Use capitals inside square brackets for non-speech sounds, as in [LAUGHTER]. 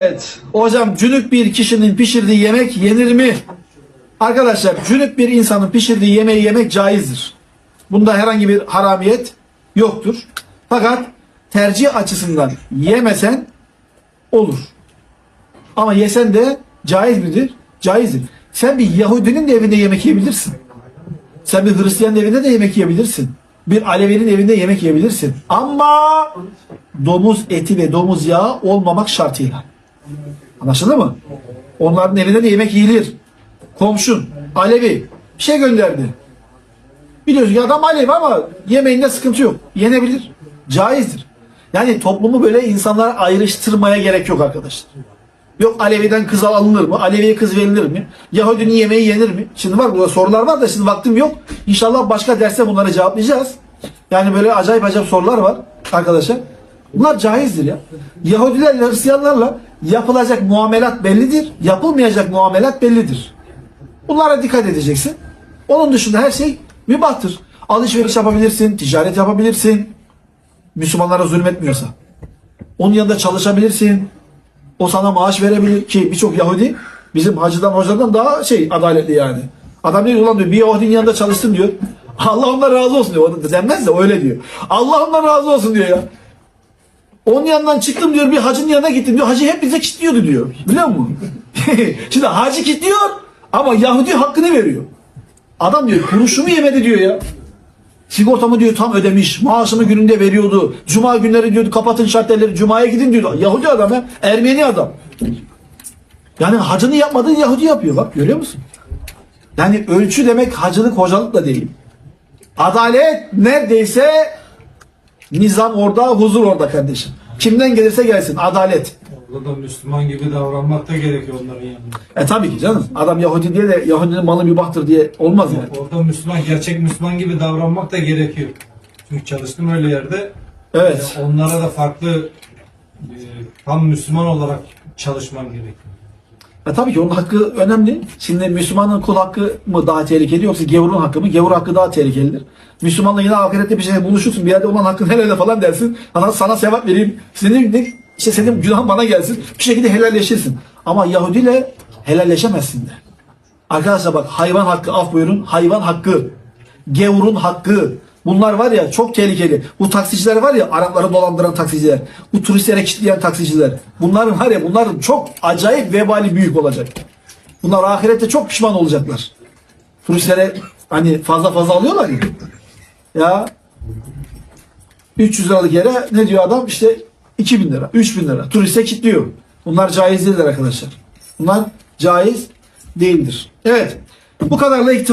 Evet. Hocam cünüp bir kişinin pişirdiği yemek yenir mi? Arkadaşlar cünüp bir insanın pişirdiği yemeği yemek caizdir. Bunda herhangi bir haramiyet yoktur. Fakat tercih açısından yemesen olur. Ama yesen de caiz midir? Caizdir. Sen bir Yahudinin de evinde yemek yiyebilirsin. Sen bir Hristiyanın evinde de yemek yiyebilirsin. Bir Alevi'nin evinde yemek yiyebilirsin. Ama domuz eti ve domuz yağı olmamak şartıyla. Anlaşıldı mı? Onların evinde de yemek yiyilir. Komşun, Alevi bir şey gönderdi. Biliyorsun ki adam Alevi ama yemeğinde sıkıntı yok. Yenebilir. Caizdir. Yani toplumu böyle insanlara ayrıştırmaya gerek yok arkadaşlar. Yok Alevi'den kız alınır mı? Alevi'ye kız verilir mi? Yahudinin yemeği yenir mi? Şimdi var burada sorular var da şimdi vaktim yok. İnşallah başka derste bunları cevaplayacağız. Yani böyle acayip acayip sorular var arkadaşlar. Bunlar caizdir ya. Yahudilerle Hristiyanlarla yapılacak muamelat bellidir. Yapılmayacak muamelat bellidir. Bunlara dikkat edeceksin. Onun dışında her şey mübahtır. Alışveriş yapabilirsin, ticaret yapabilirsin. Müslümanlara zulmetmiyorsa. Onun yanında çalışabilirsin. O sana maaş verebilir ki birçok Yahudi bizim hacıdan hocadan daha şey adaletli yani. Adam diyor ulan diyor bir Yahudinin yanında çalıştım diyor. [LAUGHS] Allah ondan razı olsun diyor. O denmez de öyle diyor. Allah ondan razı olsun diyor ya. Onun yanından çıktım diyor bir hacının yanına gittim diyor. Hacı hep bize kilitliyordu diyor. Biliyor musun? [LAUGHS] Şimdi hacı kilitliyor ama Yahudi hakkını veriyor. Adam diyor kuruşumu yemedi diyor ya. Sigortamı diyor tam ödemiş. Maaşımı gününde veriyordu. Cuma günleri diyordu kapatın şartelleri. Cuma'ya gidin diyordu. Yahudi adam ya. Ermeni adam. Yani hacını yapmadığı Yahudi yapıyor bak görüyor musun? Yani ölçü demek hacılık hocalık da değil. Adalet neredeyse nizam orada, huzur orada kardeşim. Kimden gelirse gelsin adalet. Orada da Müslüman gibi davranmak da gerekiyor onların yanında. E tabii ki canım. Adam Yahudi diye de Yahudinin malı mübahtır diye olmaz yani. Orada Müslüman, gerçek Müslüman gibi davranmak da gerekiyor. Çünkü çalıştım öyle yerde. Evet. Onlara da farklı e, tam Müslüman olarak çalışman gerekiyor. E tabii ki onun hakkı önemli. Şimdi Müslümanın kul hakkı mı daha tehlikeli yoksa gavurun hakkı mı? Gavur hakkı daha tehlikelidir. Müslümanla yine ahirette bir şey buluşursun. Bir yerde olan hakkın helal falan dersin. Sana, sana sevap vereyim. Senin, ne- işte senin günahın bana gelsin. Bir şekilde helalleşirsin. Ama Yahudiyle helalleşemezsin de. Arkadaşlar bak hayvan hakkı af buyurun. Hayvan hakkı. Gavurun hakkı. Bunlar var ya çok tehlikeli. Bu taksiciler var ya Arapları dolandıran taksiciler. Bu turistlere kilitleyen taksiciler. Bunların var ya bunların çok acayip vebali büyük olacak. Bunlar ahirette çok pişman olacaklar. Turistlere hani fazla fazla alıyorlar ya. Ya 300 liralık yere ne diyor adam? İşte 2000 lira, 3000 lira. Turiste kilitliyor. Bunlar caiz değildir arkadaşlar. Bunlar caiz değildir. Evet. Bu kadarla iktifak